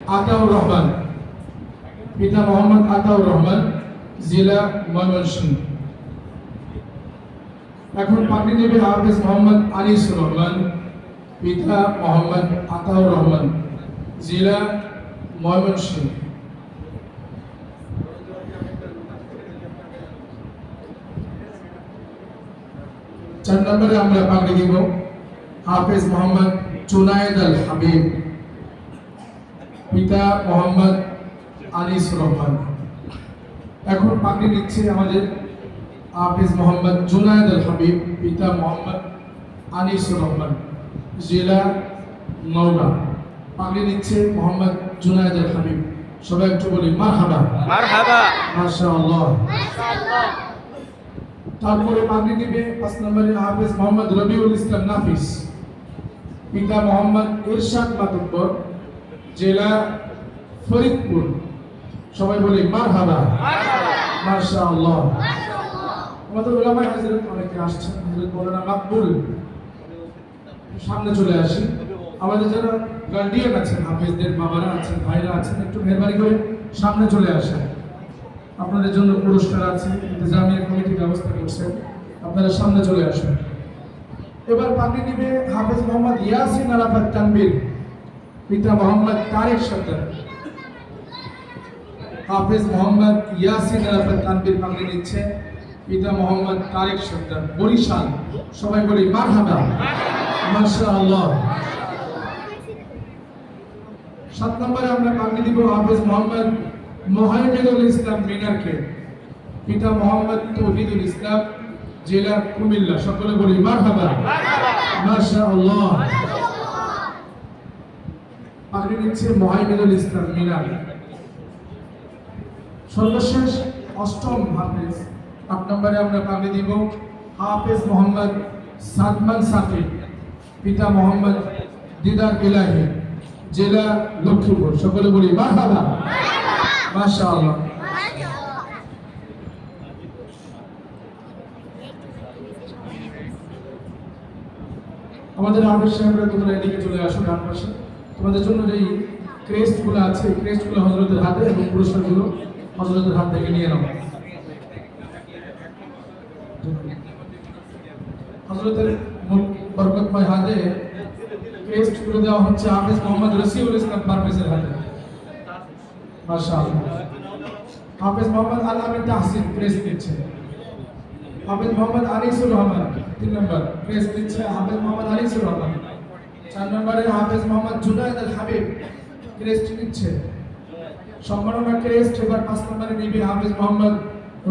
আতাউর রহমান, পিতা মোহাম্মদ আতাউর রহমান, জেলা ময়মনসিংহ। এখন পাগড়ি হাফেজ মোহাম্মদ আনিসুর রহমান, পিতা মোহাম্মদ আতাউর রহমান, জেলা ময়মনসিংহ। চার নম্বরে আমরা পাগড়ি দিব হাফেজ মোহাম্মদ জুনায়েদ আল হাবিব। পিতা মোহাম্মদ আনিস রহমান। এখন পাগড়ি নিচ্ছে আমাদের হাফিজ মোহাম্মদ জুনায়েদ আল হাবিব পিতা মোহাম্মদ আনিস রহমান জেলা নওগাঁ। পাগড়ি নিচ্ছে মোহাম্মদ জুনায়েদ আল হাবিব। সবাই একটু বলি মারহাবা। মারহাবা। মাশাআল্লাহ। তারপরে পাগড়ি দিবে পাঁচ নম্বরে হাফেজ মোহাম্মদ রবিউল ইসলাম নাফিস। পিতা মোহাম্মদ ইরশাদ মাতব্বর। জেলা ফরিদপুর। সবাই বলি মারহাবা। মাশাআল্লাহ। আমাদের ওলামায়ে হযরত অনেকে আসছেন, হযরত মাওলানা মাকবুল। সামনে চলে আসি। আমাদের যারা গার্ডিয়ান আছেন, হাফেজদের বাবারা আছেন, ভাইরা আছেন, একটু মেহরবানি করে সামনে চলে আসেন। আপনাদের জন্য পুরস্কার আছে, ইন্তজামিয়া কমিটি ব্যবস্থা করছেন আপনারা সামনে চলে আসেন। এবার পাগড়ি নিবে হাফেজ মোহাম্মদ ইয়াসিন আরাফাত তানবীর পিতা মোহাম্মদ তারেক সর্দার হাফেজ মোহাম্মদ ইয়াসিন আরাফাত তানবীর পাগড়ি নিচ্ছে পিতা মোহাম্মদ তারেক সর্দার বরিশাল। সবাই বলি, মারহাবা। মাশাআল্লাহ। সাত নম্বরে আমরা পাগড়ি দিব হাফেজ মোহাম্মদ মোহাম্মদুল ইসলাম মিনারকে। পিতা মোহাম্মদ তৌহিদুল ইসলাম, জেলা কুমিল্লা। সকলে বলি, মারহাবা। মাশাআল্লাহ। পাগড়ি নিচ্ছে মোহাম্মদুল ইসলাম, মিনার। সর্বশেষ অষ্টম হাফেজ। আট নম্বরে আমরা পাগড়ি দিব হাফেজ মোহাম্মদ সাদমান সাকিব, পিতা মোহাম্মদ দিদার ইলাহি, জেলা লক্ষ্মীপুর। সকলে বলি, মারহাবা। মাশাআল্লাহ। আমাদের আমির সাহেবরা তোমরা এদিকে চলে আসুন ডান পাশে। তোমাদের জন্য যেই ক্রেস্টগুলো আছে, ক্রেস্টগুলো হজরতের হাতে এবং পুরস্কারগুলো হজরতের হাত থেকে নিয়ে নাও। হজরতের বরকতময় হাতে ক্রেস্টগুলো দেওয়া হচ্ছে হাফেজ মোহাম্মদ রসিউল ইসলাম পারভেজের হাতে। হাফেজ মোহাম্মদ আল আমিন তাহসিন ক্রেস্ট দিচ্ছে। হাফেজ মোহাম্মদ আনিসুর রহমান, তিন নম্বর প্রেস দিচ্ছে হাফেজ মোহাম্মদ আনিসুর রহমান। চার নম্বরে হাফেজ মোহাম্মদ জুনায়দ আল হাবিব, ক্রেস্ট নিচ্ছে। সম্মাননা ক্রেস্ট, এবার পাঁচ নম্বরে নিবে হাফেজ মোহাম্মদ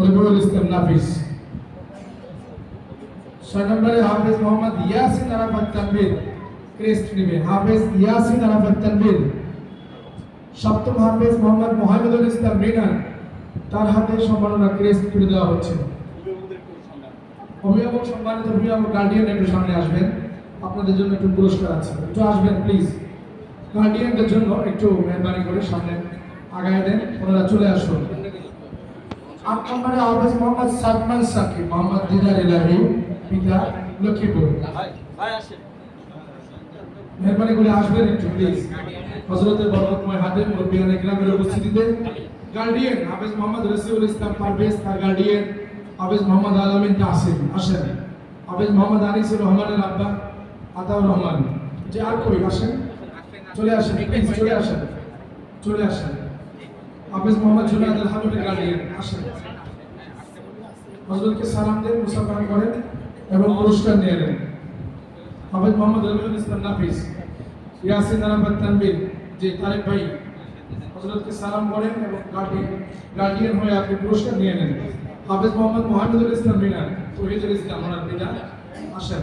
রবিউল ইসলাম নাফিস। ছয় নম্বরে হাফেজ মোহাম্মদ ইয়াসিন আরাফাত তানভীর, ক্রেস্ট নিবে। হাফেজ ইয়াসিন আরাফাত তানভীর। সপ্তম হাফেজ মোহাম্মদ মোহাম্মদুল ইসলাম রিনান তার হাতে সম্মাননা ক্রেস্ট তুলে দেওয়া হচ্ছে। অভিভাবক সম্মানিত, অভিভাবক গার্ডিয়ান একটু সামনে আসবেন। আপনাদের জন্য একটু পুরস্কার আছে। একটু আসবেন প্লিজ গার্ডিয়ানদের জন্য একটু মেহরবানি করে সামনে আগায় দেন, ওনারা চলে আসুন। আট নম্বরে হাফেজ মোহাম্মদ সাদমান সাকিব, মোহাম্মদ দিদার ইলাহি, পিতা লক্ষ্মীপুর। মেহরবানি করে আসবেন একটু প্লিজ হজরতের বরকতময় হাতে মুরব্বিয়ান গ্রামের উপস্থিতিতে। গার্ডিয়ান হাফেজ মোহাম্মদ রসিউল ইসলাম পারভেজ তার গার্ডিয়ান হাফেজ মোহাম্মদ আলমিন তাহসিন আসেন। হাফেজ মোহাম্মদ আনিসুর রহমানের আব্বা। আতাউর রহমান, যে আর কই আসেন। চলে আসেন প্লিজ চলে আসেন। চলে আসেন। হাফেজ মোহাম্মদ জুনায়দ আল হাবিবের গার্ডিয়ান, আসেন। হজরতকে সালাম দেন মুসাফা করেন এবং পুরস্কার নিয়ে নেন। হাফেজ মোহাম্মদ রবিউল ইসলাম নাফিস, ইয়াসিন আরাফাত তানবীর যে তারেক ভাই হজরতকে সালাম করেন এবং গার্ডিয়ান গার্ডিয়ান হয়ে আপনি পুরস্কার নিয়ে নেন। হাফেজ মোহাম্মদ মোহাম্মদুল ইসলাম মিনার, তহিদুল ইসলাম, ওনার পিতা, আসেন।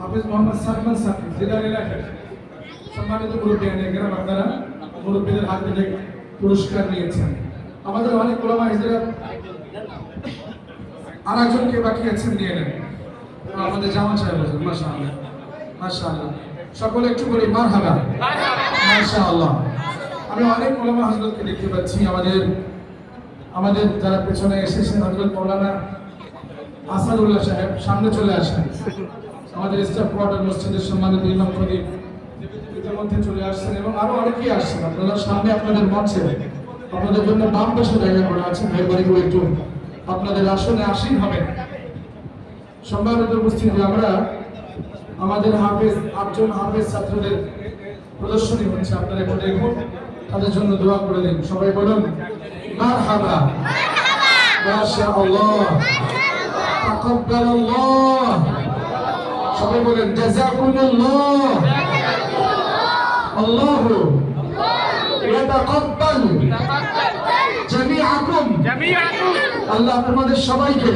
হাফেজ মোহাম্মদ সালমান সাকিব দিদার এলাকার সম্মানিত মুরব্বিয়ান গ্রাম, আপনারা মুরব্বীদের হাত থেকে পুরস্কার নিয়েছেন। আমাদের অনেক ওলামা হিজরা আর একজনকে বাকি আছেন, নিয়ে নেন। আমাদের জামা সাহেব আছেন মাশা আল্লাহ মাশা আল্লাহ সকলে একটু বলি মার হাবা মাশা আল্লাহ আমি অনেক ওলামা হজরতকে দেখতে পাচ্ছি, আমাদের আমাদের যারা পেছনে এসেছেন হজরত মৌলানা আসাদুল্লাহ সাহেব, সামনে চলে আসেন। আমাদের স্টাফ কোয়ার্টার মসজিদের সম্মানিত ইমাম খদিব চলে আসছেন এবং আরও অনেকেই আসছেন। আপনারা সামনে আপনাদের মঞ্চে আপনাদের জন্য বাম পাশে জায়গা করা আছে। করে একটু আপনাদের আসনে আসীন সম্মানিত উপস্থিতি, আমরা আমাদের হাফেজ, আটজন হাফেজ ছাত্রদের প্রদর্শনী হচ্ছে। আপনারা একটু দেখুন, তাদের জন্য দোয়া করে দিন। সবাই বলুন মারহাবা। মাশাআল্লাহ। তাকাব্বালাল্লাহ। সবাই বলেন আল্লাহু। ইয়াতাকাব্বাল আপনাদের সবাইকে।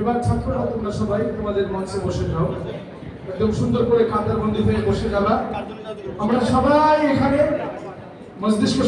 এবার ছাত্ররা, তোমরা সবাই তোমাদের মঞ্চে বসে যাও। একদম সুন্দর করে কাতার বন্দি হয়ে বসে যাবা। আমরা সবাই এখানে মস্তিষ্ক